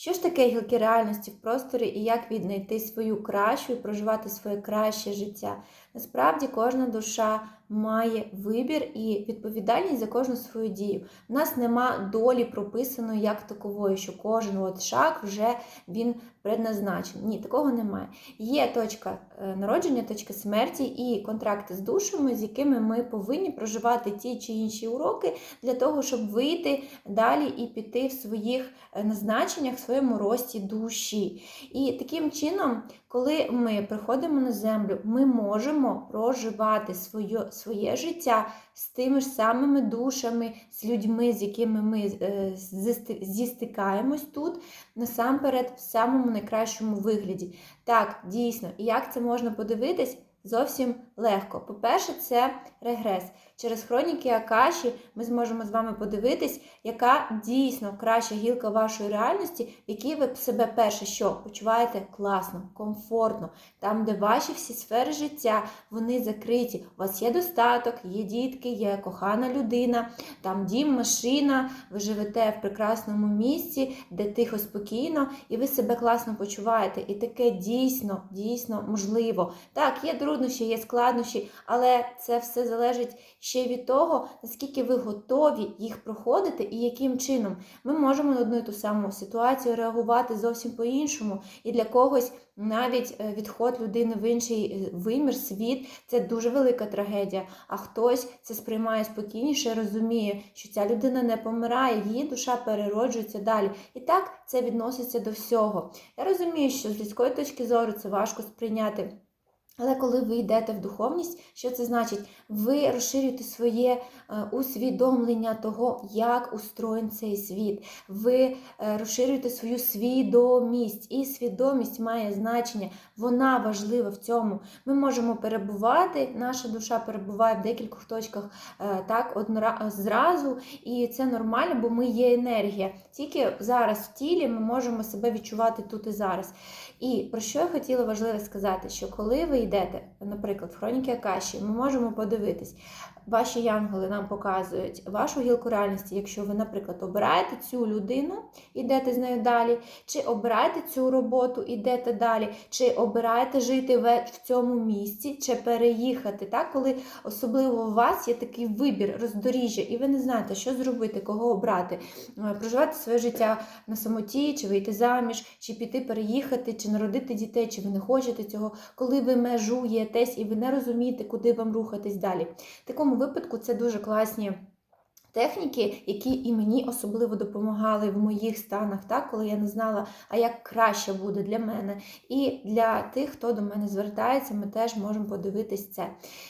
Що ж таке гілки реальності в просторі і як віднайти свою кращу і проживати своє краще життя? Насправді кожна душа має вибір і відповідальність за кожну свою дію. У нас нема долі прописаної як такової, що кожен от шаг вже він предназначений. Ні, такого немає. Є точка е, народження, точка смерті і контракти з душами, з якими ми повинні проживати ті чи інші уроки для того, щоб вийти далі і піти в своїх е, назначеннях, в своєму рості душі. І таким чином, коли ми приходимо на землю, ми можемо проживати своє, своє життя з тими ж самими душами, з людьми, з якими ми е, зістикаємось тут, насамперед, в самому найкращому вигляді. Так, дійсно, і як це можна подивитись? Зовсім легко. По-перше, це регрес. Через хроніки Акаші ми зможемо з вами подивитись, яка дійсно краща гілка вашої реальності, в якій ви себе перше що почуваєте класно, комфортно, там, де ваші всі сфери життя вони закриті. У вас є достаток, є дітки, є кохана людина, там дім, машина, ви живете в прекрасному місці, де тихо, спокійно, і ви себе класно почуваєте. І таке дійсно, дійсно можливо. Так, є труднощі, є складнощі, але це все залежить ще від того, наскільки ви готові їх проходити і яким чином. Ми можемо на одну і ту саму ситуацію реагувати зовсім по-іншому. І для когось навіть е, відход людини в інший е, вимір, світ це дуже велика трагедія. А хтось це сприймає спокійніше, розуміє, що ця людина не помирає, її душа перероджується далі. І так це відноситься до всього. Я розумію, що з людської точки зору це важко сприйняти. Але коли ви йдете в духовність, що це значить? Ви розширюєте своє е, усвідомлення того, як устроєн цей світ. Ви е, розширюєте свою свідомість, і свідомість має значення, вона важлива в цьому. Ми можемо перебувати, наша душа перебуває в декількох точках е, так, однора- зразу, і це нормально, бо ми є енергія. Тільки зараз в тілі ми можемо себе відчувати тут і зараз. І про що я хотіла важливо сказати, що коли ви йдете, наприклад, в хроніки Акаші, ми можемо подивитись, ваші янголи нам показують вашу гілку реальності, якщо ви, наприклад, обираєте цю людину, йдете з нею далі, чи обираєте цю роботу, йдете далі, чи обираєте жити в цьому місці, чи переїхати, так? коли особливо у вас є такий вибір, роздоріжжя, і ви не знаєте, що зробити, кого обрати, Е, проживати своє життя на самоті, чи вийти заміж, чи піти переїхати, чи народити дітей, чи ви не хочете цього, коли ви межуєтесь і ви не розумієте, куди вам рухатись далі. В такому випадку це дуже класні. Техніки, які і мені особливо допомагали в моїх станах, так, коли я не знала, а як краще буде для мене. І для тих, хто до мене звертається, ми теж можемо подивитись це.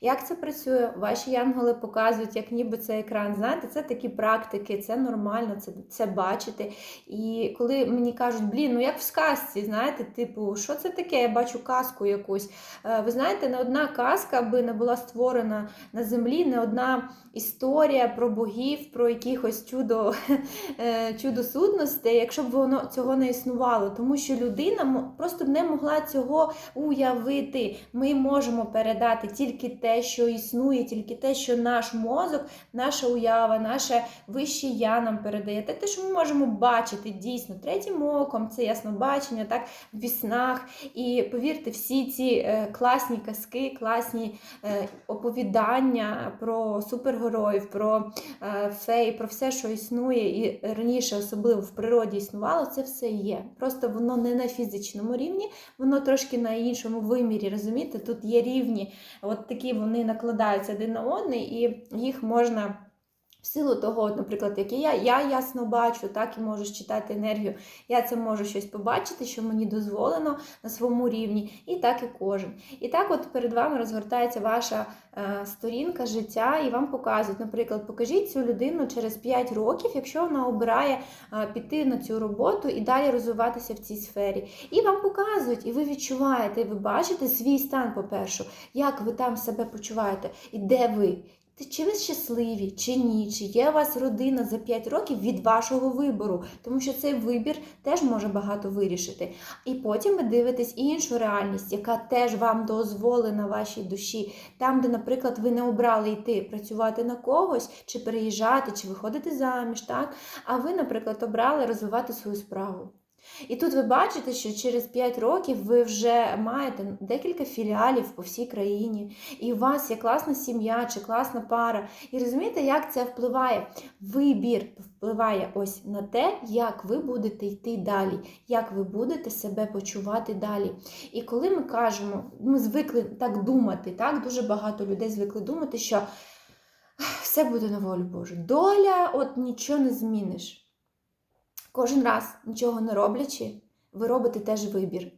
Як це працює? Ваші янголи показують, як ніби це екран. Знаєте, це такі практики, це нормально, це, це бачити. І коли мені кажуть, блін, ну як в сказці, знаєте, типу, що це таке? Я бачу казку якусь. Е, Ви знаєте, не одна казка би не була створена на землі, не одна історія про богів, про якихось чудо, е, чудо-судностей, якщо б воно цього не існувало. Тому що людина просто б не могла цього уявити. Ми можемо передати тільки те, що існує, тільки те, що наш мозок, наша уява, наше вище я нам передає. Те, те, що ми можемо бачити дійсно третім оком, це яснобачення, так, в снах. І повірте, всі ці е, класні казки, класні е, оповідання про супергероїв, про е, фей, про все, що існує, і раніше, особливо в природі існувало, це все є. Просто воно не на фізичному рівні, воно трошки на іншому вимірі. Розумієте, тут є рівні, от такі вони накладаються один на одний, і їх можна. В силу того, наприклад, як і я, я ясно бачу, так і можу читати енергію. Я це можу щось побачити, що мені дозволено на своєму рівні, і так і кожен. І так, от перед вами розгортається ваша е, сторінка життя, і вам показують, наприклад, покажіть цю людину через 5 років, якщо вона обирає е, піти на цю роботу і далі розвиватися в цій сфері. І вам показують, і ви відчуваєте, і ви бачите свій стан, по-перше, як ви там себе почуваєте, і де ви. Чи ви щасливі, чи ні? Чи є у вас родина за 5 років від вашого вибору? Тому що цей вибір теж може багато вирішити. І потім ви дивитесь іншу реальність, яка теж вам дозволена вашій душі. Там, де, наприклад, ви не обрали йти працювати на когось, чи переїжджати, чи виходити заміж, так? А ви, наприклад, обрали розвивати свою справу. І тут ви бачите, що через 5 років ви вже маєте декілька філіалів по всій країні, і у вас є класна сім'я чи класна пара. І розумієте, як це впливає? Вибір впливає ось на те, як ви будете йти далі, як ви будете себе почувати далі. І коли ми кажемо, ми звикли так думати, так дуже багато людей звикли думати, що все буде на волю Божу. Доля, от нічого не зміниш. Кожен раз, нічого не роблячи, ви робите теж вибір.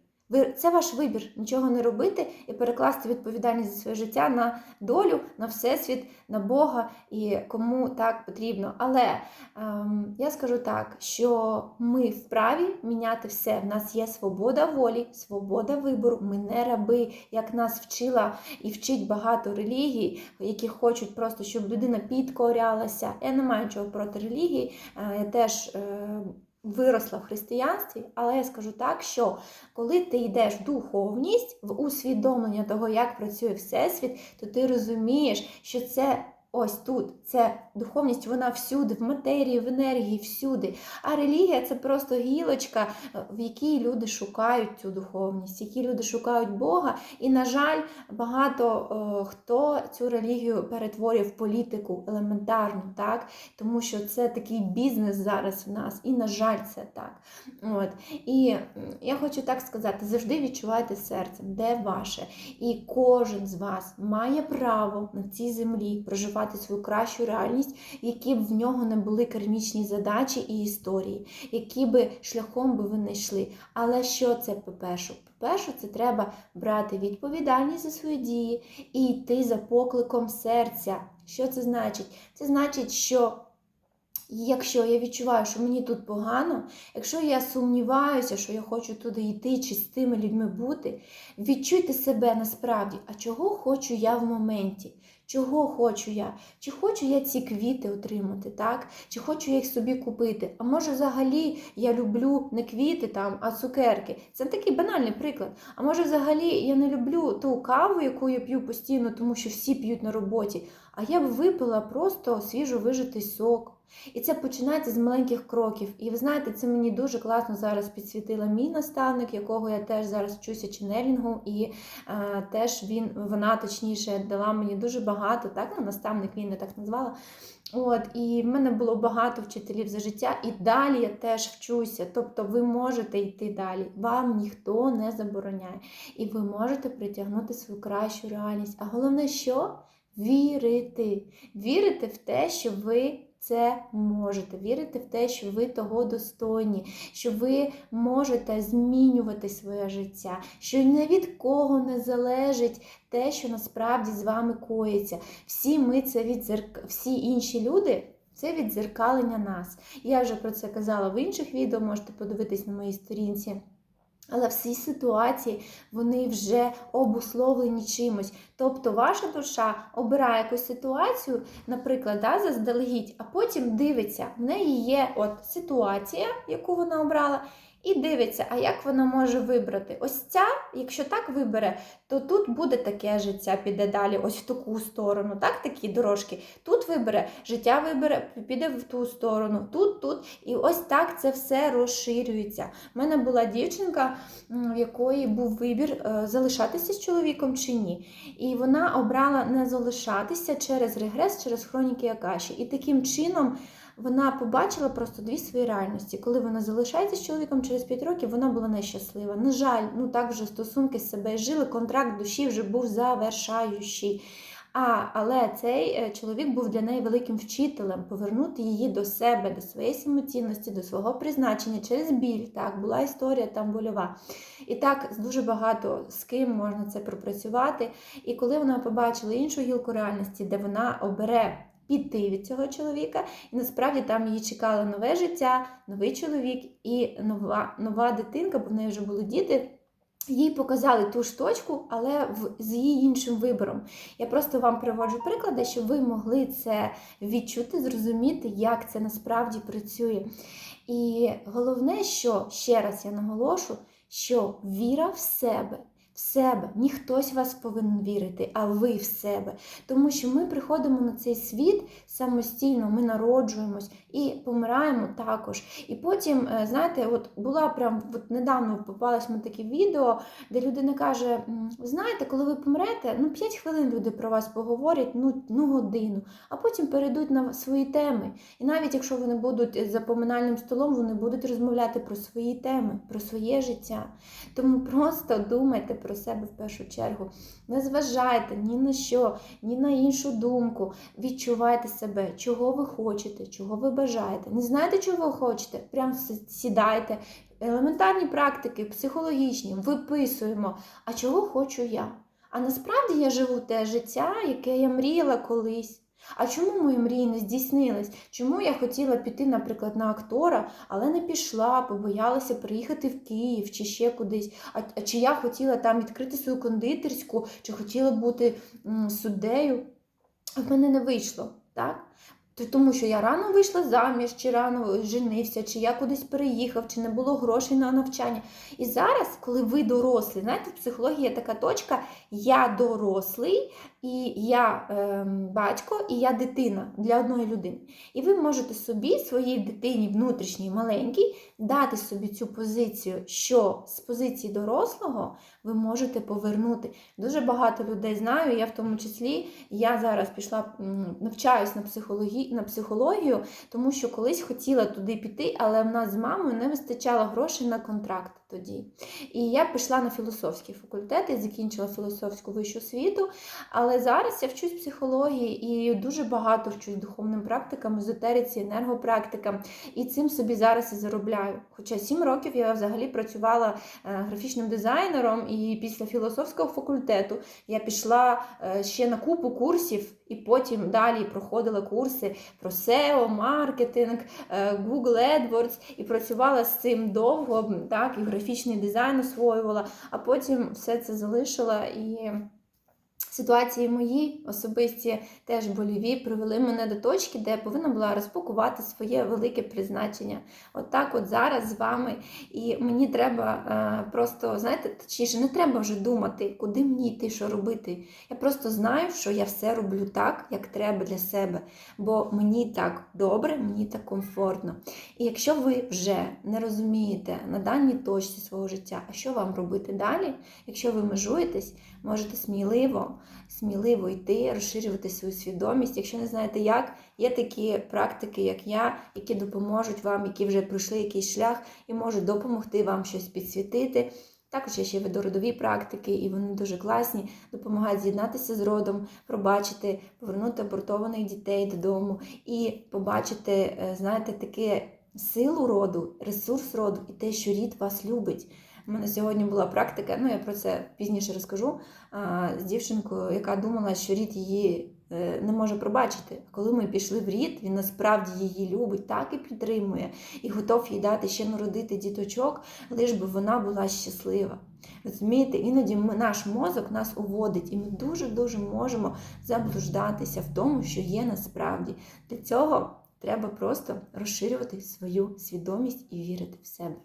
Це ваш вибір нічого не робити і перекласти відповідальність за своє життя на долю, на всесвіт, на Бога і кому так потрібно. Але ем, я скажу так, що ми вправі міняти все. В нас є свобода волі, свобода вибору. Ми не раби, як нас вчила і вчить багато релігій, які хочуть просто, щоб людина підкорялася. Я не маю нічого проти релігії. Е, Я теж. е, виросла в християнстві, але я скажу так, що коли ти йдеш в духовність, в усвідомлення того, як працює Всесвіт, то ти розумієш, що це ось тут, це духовність, вона всюди, в матерії, в енергії, всюди. А релігія це просто гілочка, в якій люди шукають цю духовність, в якій люди шукають Бога. І, на жаль, багато о, хто цю релігію перетворює в політику елементарно, так? тому що це такий бізнес зараз в нас, і, на жаль, це так. От. І я хочу так сказати: завжди відчувайте серцем, де ваше. І кожен з вас має право на цій землі проживати свою кращу реальність, які б в нього не були кармічні задачі і історії, які би шляхом би ви не йшли. Але що це по-перше? По-перше, це треба брати відповідальність за свої дії і йти за покликом серця. Що це значить? Це значить, що якщо я відчуваю, що мені тут погано, якщо я сумніваюся, що я хочу туди йти чи з тими людьми бути, відчуйте себе насправді, а чого хочу я в моменті? Чого хочу я? Чи хочу я ці квіти отримати, так? Чи хочу я їх собі купити? А може, взагалі я люблю не квіти там, а цукерки. Це такий банальний приклад. А може, взагалі я не люблю ту каву, яку я п'ю постійно, тому що всі п'ють на роботі. А я б випила просто свіжо вижитий сок. І це починається з маленьких кроків. І ви знаєте, це мені дуже класно зараз підсвітила мій наставник, якого я теж зараз вчуся ченелінгу, і е, теж він, вона точніше дала мені дуже багато, так, ну, наставник він не так назвала. От, І в мене було багато вчителів за життя, і далі я теж вчуся. Тобто ви можете йти далі, вам ніхто не забороняє. І ви можете притягнути свою кращу реальність. А головне, що? Вірити. Вірити в те, що ви це можете. Вірити в те, що ви того достойні, що ви можете змінювати своє життя, що ні від кого не залежить те, що насправді з вами коїться. Всі ми це відзерк... всі інші люди. Це відзеркалення нас. Я вже про це казала в інших відео, можете подивитись на моїй сторінці. Але всі ситуації вони вже обусловлені чимось. Тобто ваша душа обирає якусь ситуацію, наприклад, да, заздалегідь, а потім дивиться, в неї є от ситуація, яку вона обрала, і дивиться, а як вона може вибрати. Ось ця, якщо так вибере, то тут буде таке життя, піде далі, ось в таку сторону, так, такі дорожки. Тут вибере, життя вибере, піде в ту сторону, тут, тут. І ось так це все розширюється. У мене була дівчинка, в якої був вибір, е, залишатися з чоловіком чи ні. І вона обрала не залишатися через регрес, через хроніки Акаші. І таким чином вона побачила просто дві свої реальності. Коли вона залишається з чоловіком через 5 років, вона була нещаслива. На жаль, ну так вже стосунки з себе жили, контракт душі вже був завершаючий. А, Але цей е, чоловік був для неї великим вчителем повернути її до себе, до своєї самоцінності, до свого призначення через біль. Так, була історія там больова. І так дуже багато з ким можна це пропрацювати. І коли вона побачила іншу гілку реальності, де вона обере піти від цього чоловіка, і насправді там її чекало нове життя, новий чоловік і нова, нова дитинка, бо в неї вже були діти. Їй показали ту ж точку, але в, з її іншим вибором. Я просто вам приводжу приклади, щоб ви могли це відчути, зрозуміти, як це насправді працює. І головне, що ще раз я наголошу, що віра в себе в себе. Ні хтось вас повинен вірити, а ви в себе. Тому що ми приходимо на цей світ самостійно, ми народжуємось і помираємо також. І потім, е, знаєте, от була прям от недавно попалось мені таке відео, де людина каже: знаєте, коли ви помрете, ну 5 хвилин люди про вас поговорять, ну, ну годину, а потім перейдуть на свої теми. І навіть якщо вони будуть за поминальним столом, вони будуть розмовляти про свої теми, про своє життя. Тому просто думайте про себе в першу чергу. Не зважайте ні на що, ні на іншу думку. Відчувайте себе, чого ви хочете, чого ви бажаєте. Не знаєте, чого ви хочете? Прям сідайте. Елементарні практики, психологічні, виписуємо. А чого хочу я? А насправді я живу те життя, яке я мріяла колись. А чому мої мрії не здійснились? Чому я хотіла піти, наприклад, на актора, але не пішла, побоялася приїхати в Київ чи ще кудись? А, чи я хотіла там відкрити свою кондитерську, чи хотіла бути суддею? А в мене не вийшло, так? Тому що я рано вийшла заміж, чи рано женився, чи я кудись переїхав, чи не було грошей на навчання. І зараз, коли ви дорослі, знаєте, в психології є така точка: я дорослий, і я ем, батько, і я дитина для одної людини. І ви можете собі, своїй дитині внутрішній маленькій, дати собі цю позицію, що з позиції дорослого ви можете повернути. Дуже багато людей знаю, я в тому числі. Я зараз пішла навчаюсь на психології, на психологію, тому що колись хотіла туди піти, але в нас з мамою не вистачало грошей на контракт тоді. І я пішла на філософський факультет і закінчила філософську вищу освіту. Але зараз я вчусь психології і дуже багато вчусь духовним практикам, езотериці, енергопрактикам. І цим собі зараз і заробляю. Хоча сім років я взагалі працювала е, графічним дизайнером, і після філософського факультету я пішла е, ще на купу курсів, і потім далі проходила курси про SEO, маркетинг, е, Google AdWords, і працювала з цим довго, так, і графічний дизайн освоювала, а потім все це залишила і. Ситуації мої особисті теж боліві привели мене до точки, де я повинна була розпакувати своє велике призначення. От так от зараз з вами. І мені треба е, просто, знаєте, точніше, не треба вже думати, куди мені йти, що робити. Я просто знаю, що я все роблю так, як треба для себе. Бо мені так добре, мені так комфортно. І якщо ви вже не розумієте на даній точці свого життя, а що вам робити далі, якщо ви межуєтесь, можете сміливо, сміливо йти, розширювати свою свідомість. Якщо не знаєте як, є такі практики, як я, які допоможуть вам, які вже пройшли якийсь шлях і можуть допомогти вам щось підсвітити. Також я ще веду родові практики, і вони дуже класні, допомагають з'єднатися з родом, пробачити, повернути абортованих дітей додому і побачити, е, знаєте, таке силу роду, ресурс роду і те, що рід вас любить. У мене сьогодні була практика, ну я про це пізніше розкажу, з дівчинкою, яка думала, що рід її е, не може пробачити. Коли ми пішли в рід, він насправді її любить, так і підтримує, і готов їй дати ще народити діточок, лиш би вона була щаслива. Розумієте, іноді ми, наш мозок нас уводить, і ми дуже-дуже можемо заблуждатися в тому, що є насправді. Для цього треба просто розширювати свою свідомість і вірити в себе.